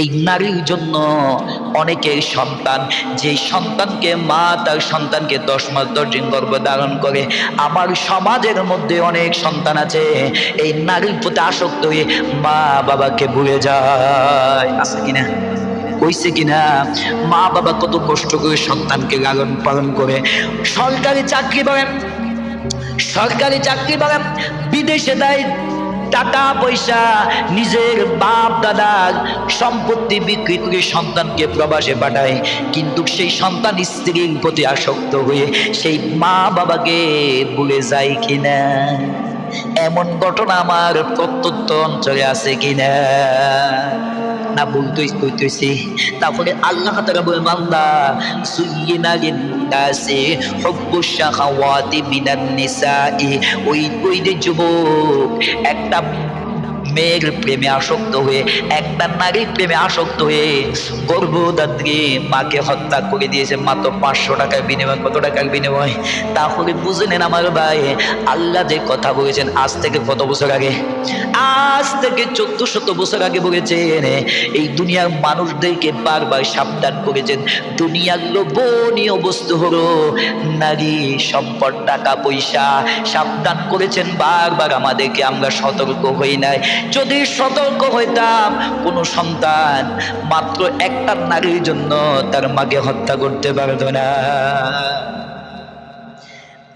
এই নারীর জন্য অনেকের সন্তান যে সন্তানকে মা তার সন্তানকে দশ মাস দশ দিন গর্ভ ধারণ করে। আমার সমাজের মধ্যে অনেক সন্তান আছে, এই নারীর প্রতি আসক্ত হয়ে মা বাবাকে ভুলে যায়। আছে কিনা? কইছে কিনা? মা বাবা কত কষ্ট করে সন্তানকে লালন পালন করে। সরকারি চাকরি করেন সরকারি চাকরি করেন বিদেশে দেয় টাকা পয়সা নিজের বাপ দাদা সম্পত্তি বিক্রি করে সন্তানকে প্রবাসে পাঠায়। কিন্তু সেই সন্তান স্ত্রীর প্রতি আসক্ত হয়ে সেই মা বাবাকে ভুলে যায় কিনা। এমন ঘটনা আমার প্রত্যন্ত অঞ্চলে আছে কিনা? না বলতেই কইতেছি তারপরে আল্লাহ তারা বলে মান্দা সুইয়িনা লিন-নাসি হুব্বু শাহাওয়াতি মিনান নিসাই ওই ওই যে যুবক, একটা মেয়ের প্রেমে আসক্ত হয়ে একটা নারীর প্রেমে আসক্ত হয়ে গর্ভদাত্রী মাকে হত্যা করে দিয়েছে। মাত্র পাঁচশো টাকার বিনিময়, কত টাকার বিনিময়? তাহলে বুঝে নেন আমার ভাই, আল্লাহ যে কথা বলেছেন, আজ থেকে কত বছর আগে? আজ থেকে চোদ্দ শত বছর আগে বলেছেন, এই দুনিয়ার মানুষদেরকে বারবার সাবধান করেছেন। দুনিয়ার লোভনীয় বস্তু হলো নারী সম্পদ, টাকা, পয়সা। সাবধান করেছেন বারবার আমাদেরকে, আমরা সতর্ক হই নাই। যদি সতর্ক হইতাম, কোনো সন্তান মাত্র একটা নারীর জন্য তার মাকে হত্যা করতে পারত না।